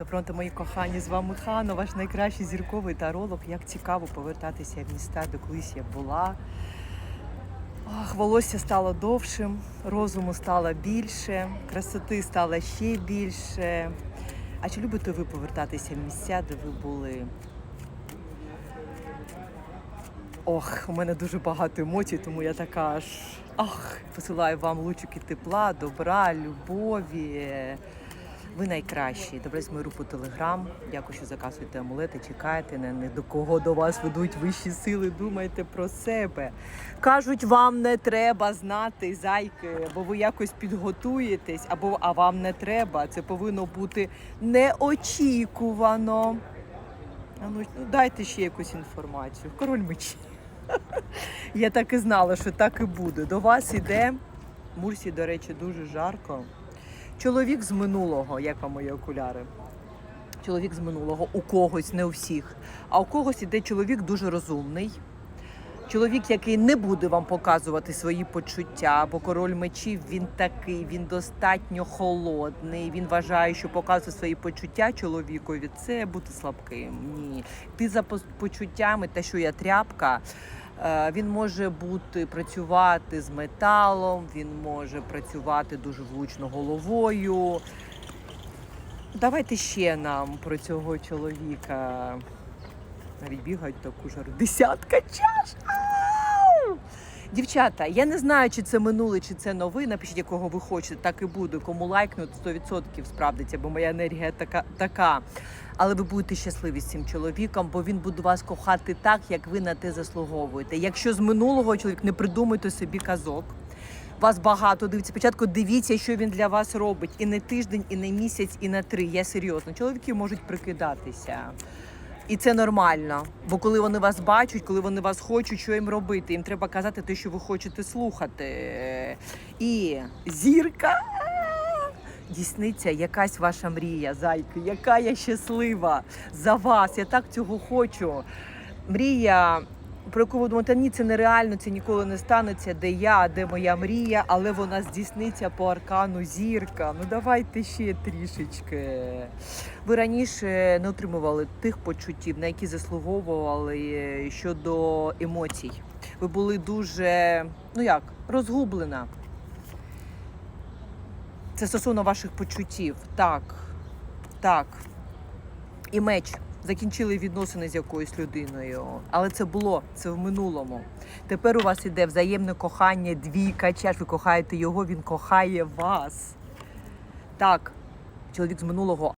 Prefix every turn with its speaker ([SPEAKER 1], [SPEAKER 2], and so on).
[SPEAKER 1] Доброньте, мої кохані, з вами Хана, ваш найкращий зірковий таролог. Як цікаво повертатися в міста, де колись я була. Ах, волосся стало довшим, розуму стало більше, красоти стало ще більше. А чи любите ви повертатися в місця, де ви були? Ох, у мене дуже багато емоцій, тому я така аж ах, посилаю вам лучики тепла, добра, любові. Ви найкращі. З мою групу Телеграм. Дякую, що заказуєте амулети, чекаєте не, не до кого до вас ведуть вищі сили. Думайте про себе. Кажуть, вам не треба знати зайки, бо ви якось підготуєтесь, або а вам не треба. Це повинно бути неочікувано. А ну дайте ще якусь інформацію. Король мечі. Я так і знала, що так і буде. До вас іде. Мурсі, до речі, дуже жарко. Чоловік з минулого, як вам мої окуляри. Чоловік з минулого, у когось, не у всіх. А у когось іде чоловік дуже розумний. Чоловік, який не буде вам показувати свої почуття, бо король мечів він такий, він достатньо холодний. Він вважає, що показувати свої почуття чоловікові це бути слабким. Ні. Ти за почуттями, те, що я тряпка. Е, Він може бути працювати з металом, він може працювати дуже влучно головою. Давайте ще нам про цього чоловіка. Навіть бігають таку жару. Десятка чаш. Дівчата, я не знаю, чи це минуле, чи це новий. Напишіть, якого ви хочете, так і буде. Кому лайкнуть, 100% справдиться, бо моя енергія така. така. Але ви будете щасливі з цим чоловіком, бо він буде вас кохати так, як ви на те заслуговуєте. Якщо з минулого чоловік не придумайте собі казок. Вас багато дивиться. Спочатку дивіться, що він для вас робить. І не тиждень, і не місяць, і не три. Я серйозно. Чоловіки можуть прикидатися. І це нормально. Бо коли вони вас бачать, коли вони вас хочуть, що їм робити? Їм треба казати те, що ви хочете слухати. І зірка. Дійсниться якась ваша мрія, зайки, яка я щаслива за вас. Я так цього хочу. Мрія, про яку ви думаєте, ні, це нереально, це ніколи не станеться, де я, де моя мрія, але вона здійсниться по аркану зірка. Ну давайте ще трішечки. Ви раніше не отримували тих почуттів, на які заслуговували е, щодо емоцій. Ви були дуже, ну як, розгублена. Це стосовно ваших почуттів. Так, так. І меч. Закінчили відносини з якоюсь людиною. Але це було, це в минулому. Тепер у вас іде взаємне кохання, двійка чаш. Ви кохаєте його, він кохає вас. Так, чоловік з минулого